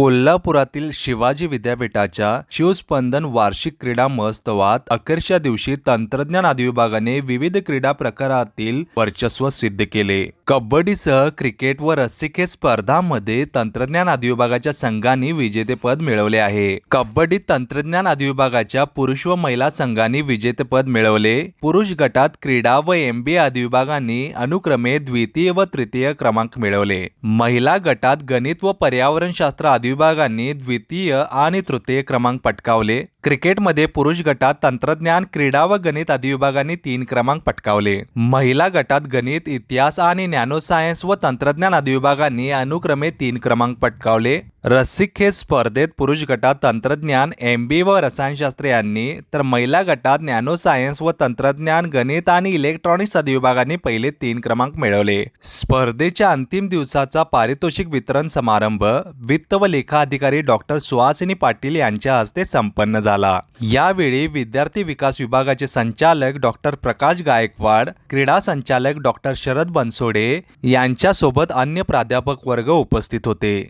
कोल्हापुरातील शिवाजी विद्यापीठाच्या शिवस्पंदन वार्षिक क्रीडा महोत्सवात अखेरच्या दिवशी तंत्रज्ञान अधिविभागाने विविध क्रीडा प्रकारातील वर्चस्व सिद्ध केले. कबड्डीसह क्रिकेट व रस्सीखेच स्पर्धांमध्ये तंत्रज्ञान अधिविभागाच्या संघांनी विजेतेपद मिळवले आहे. कबड्डीत तंत्रज्ञान अधिविभागाच्या पुरुष व महिला संघांनी विजेतेपद मिळवले. पुरुष गटात क्रीडा व एमबीए अधिविभागांनी विभागांनी अनुक्रमे द्वितीय व तृतीय क्रमांक मिळवले. महिला गटात गणित व पर्यावरणशास्त्र अधि विभागांनी द्वितीय आणि तृतीय क्रमांक पटकावले. क्रिकेटमध्ये पुरुष गटात तंत्रज्ञान क्रीडा व गणित अधिविभागांनी तीन क्रमांक पटकावले. महिला गटात गणित इतिहास आणि नॅनो सायन्स व तंत्रज्ञान अधिविभागांनी अनुक्रमे तीन क्रमांक पटकावले. रस्सीखेच स्पर्धेत पुरुष गटात तंत्रज्ञान एम बी व रसायनशास्त्र यांनी तर महिला गटात नॅनो सायन्स व तंत्रज्ञान गणित आणि इलेक्ट्रॉनिक्स आदी पहिले तीन क्रमांक मिळवले. स्पर्धेच्या अंतिम दिवसाचा पारितोषिक वितरण समारंभ वित्त व लेखा अधिकारी डॉक्टर सुहासिनी पाटील यांच्या हस्ते संपन्न झाला. यावेळी विद्यार्थी विकास विभागाचे संचालक डॉक्टर प्रकाश गायकवाड क्रीडा संचालक डॉक्टर शरद बनसोडे यांच्यासोबत अन्य प्राध्यापक वर्ग उपस्थित होते.